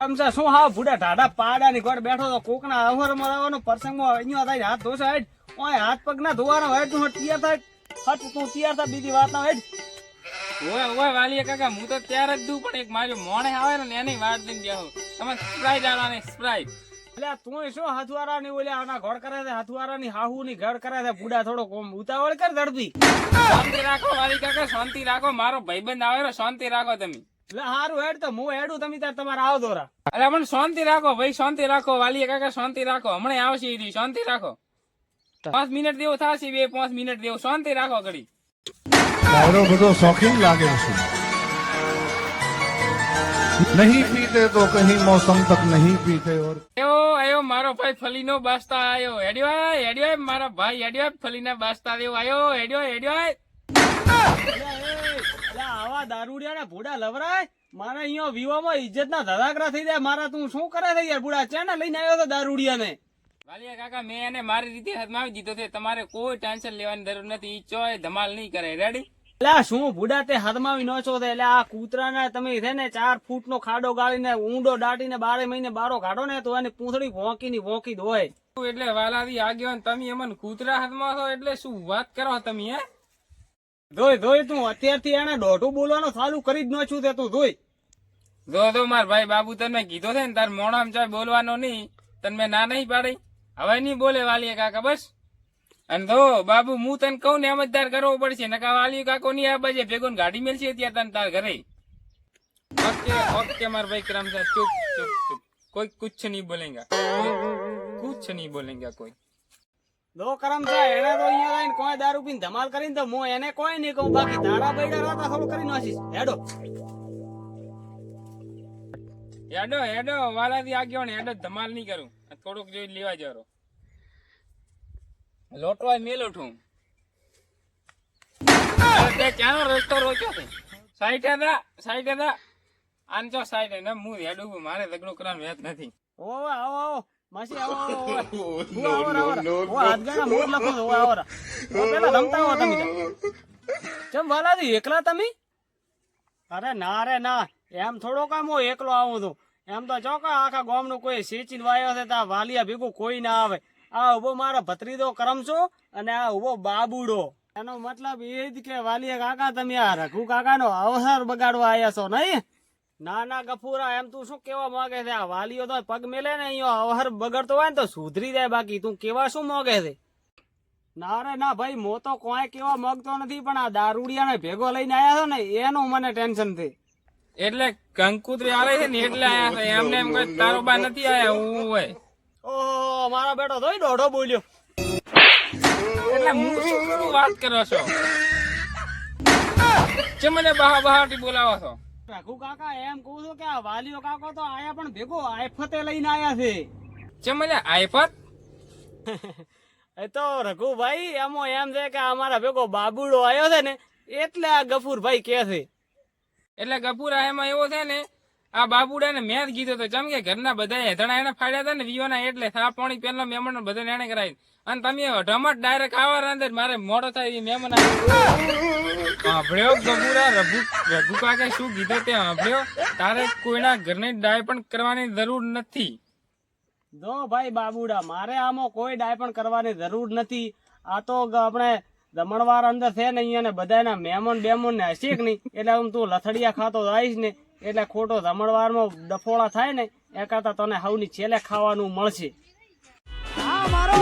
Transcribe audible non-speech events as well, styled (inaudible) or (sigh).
છે શું હા ભૂડા ઢાઢા પાડા ની ગોળ બેઠો તો કોકના અવર મરાવાનો પ્રસંગમાં અહીંયા થાય હાથ ધોશે હેડ. ઓય હાથ પગ ના ધોવાનો હેડ. તું તૈયાર થાય. હટ તું તૈયાર થાય બીજી વાત ના હેડ. ઓય ઓય વાલીએ કાકા હું તો ત્યાર જ દઉં પણ એક મારો મોણે આવે ને એની વાત દઈને બેહો. તમે સ્પ્રાઈટ આવાની સ્પ્રાઈટ એટલે તું શું હથવારા ની ઓલે આના ઘોડ કરે છે? હથવારા ની હાહુ ની ઘડ કરે છે? થોડો કોમ ઉતાવળ કર ઝડપી શાંતિ રાખો વાલી કાકા શાંતિ રાખો. મારો ભાઈબંધ આવે ને શાંતિ રાખો તમે. એટલે હારું હેડ તો હું હેડું તમે તાર તમારે આવો દોરા. અરે પણ શાંતિ રાખો ભાઈ શાંતિ રાખો વાલી કાકા શાંતિ રાખો. હમણાં આવશે એ શાંતિ રાખો. પાંચ મિનિટ દેવો થશે બે પાંચ મિનિટ દેવો શાંતિ રાખો ઘડી. શોખીન લાગે છે. નહીં પીતે તો કહીં મોસમ તક નહીં પીતે ઓર. એવો આયો મારો ભાઈ ફલીનો બાસ્તા આયો. હેડ્યો હેડ્યો મારા ભાઈ હેડ્યો ફલીના બાસ્તા દેવો આયો. હેડ્યો હેડ્યો આવા દારૂડિયા ભૂડા લવરાય? મારા અહીંયા વિવામાં ઇજ્જત ના ધડાકરા થઈ જાય. મારા તું શું કરે છે યાર ભૂડા? ચેને લઈને આવ્યો તો દારૂડિયા ને વાલિયા કાકા મેં એને મારી રીતે હદમાવી દીધો છે. તમારે કોઈ ટેન્શન લેવાની જરૂર નથી. ઈ ચોય ધમાલ નહીં કરે. રેડી એટલે શું ભૂડા તે હાથમાં નો છો એટલે આ કૂતરાને તમે છે ને ચાર ફૂટ નો ખાડો ગાળીને ઊંડો દાટીને બારે મહિને બારો કાઢો ને તો એની પૂંછડી ભોંકી ની ભોંકી દોય. હોય એટલે વાલાવી આગેવાન તમે એમને કૂતરા હાથમાં છો એટલે શું વાત કરો તમે હે? ધોઈ ધોઈ તું. અત્યારથી એને દોઢું બોલવાનું ચાલુ કરી જ છું તે તું માર ભાઈ બાબુ તને કીધો છે ને, તાર મોણામ ચાય બોલવાનો નહીં, તને ના નહીં પાડી. હવે નહીં બોલે વાલીએ કાકા, બસ. અને જો, બાબુ, હું તને કહું ને, એમ જ કરવો પડશે. નકા વાલી કાકો નહીં આ બાજે ભેગો ગાડી મેલશે ત્યાં તને તાર ઘરે. ઓકે ભાઈ કરમસા ચૂપ ચૂપ કોઈ કુછ નહીં બોલેગા. કુછ નહીં બોલેગા કોઈ. દો કરમ છે એને તો અહીંયા લઈને કોઈ દારૂ પીને ધમાલ કરીને તો હું એને કોઈ નહીં કહું. બાકી તારા બૈડા રાતા થોડું કરી નાખીશ હેડો. હેડો હેડો વાલાથી ને હેડો ધમાલ નહીં કરું. થોડુંક જોઈ લેવા જરો. લોટવાય મેલો અરે ક્યાંનો રસ્તો રોક્યો છે સાઈડ હતા સાઈડ હતા આન ચો સાઈડ ને હું હેડું મારે ઝઘડો કરવાનો વેત નથી. ઓ આવો આવો. માસી આવો (laughs) લખો છો, પેલા રમતા હો તમે ચમ વાલાજી એકલા તમે? અરે ના રે ના. એમ થોડો કામ હું એકલો આવું છું. એમ તો ચોકા આખા ગામનું કોઈ સેચીને વાયો છે તા વાલિયા ભેગું કોઈ ના આવે. આ ઊભો મારો ભત્રીદો કરમશો અને આ ઊભો બાબુડો. એનો મતલબ એ જ કે વાલિયા કાકા તમે આ રઘુ કાકાનો અવસર બગાડવા આવ્યા છો નહીં? ના ના ગફુરા એમ તું શું કેવા માંગે છે? આ વાલીઓ તો પગ મેલે ને અહીંયા અવહર બગડતો હોય ને તો સુધરી જાય બાકી. તું કેવા શું માંગે છે? ના રે ના ભાઈ મો તો કોઈ કેવા માંગતો નથી પણ આ દારૂડિયાને ભેગો લઈને આવ્યા છો ને એનું મને ટેન્શન થઈ એટલે કંકુતરી આવે છે ને એટલે આયા છે. એમને એમ કોઈ તારો બા નથી આયા હું હોય. ઓહો મારો બેટો તો દોઢો બોલ્યો. એટલે હું શું વાત કરો છો? ચમને મને બહા બહાટી બોલાવો છો? રઘુ કાકા એમ કહું છું કે આ વાલીઓ કાકો તો આયા પણ ભેગો આફતે લઈને આયા છે. ચમ મને આયફત? (laughs) એ તો રઘુભાઈ એમાં એમ છે કે અમારા ભેગો બાબુડો આવ્યો છે ને એટલે આ ગફુરભાઈ કે છે. એટલે ગપુરા એમાં એવો છે ને આ બાબુડા ને મેં જ કીધો તો ચમ કે ઘરના બધા હેધણા એને ફાડ્યા હતા ને વિવાના એટલે સાફ પાણી પેલા મહેમાન બધા એને કરાવી. અને તમે ઢમટ ડાયરેક્ટ આવવા અંદર મારે મોડો થાય એ મહેમાન સાંભળ્યો ગપુરા રઘુ રઘુ કાકે શું કીધું તે સાંભળ્યો તારે કોઈના ઘરની ડાય પણ કરવાની જરૂર નથી. જો ભાઈ બાબુડા, મારે આમાં કોઈ ડાય પણ કરવાની જરૂર નથી. આ તો આપણે દમણવાર અંદર છે ને અહીંયા ને બધાના મહેમાન બેમોન ને હશે કે નહીં? એટલે આમ તું લથડિયા ખાતો આવીશ ને એટલે ખોટો ધમણવારમાં ડફોળા થાય ને એ કરતાં તને હવની છેલે ખાવાનું મળશે. મારો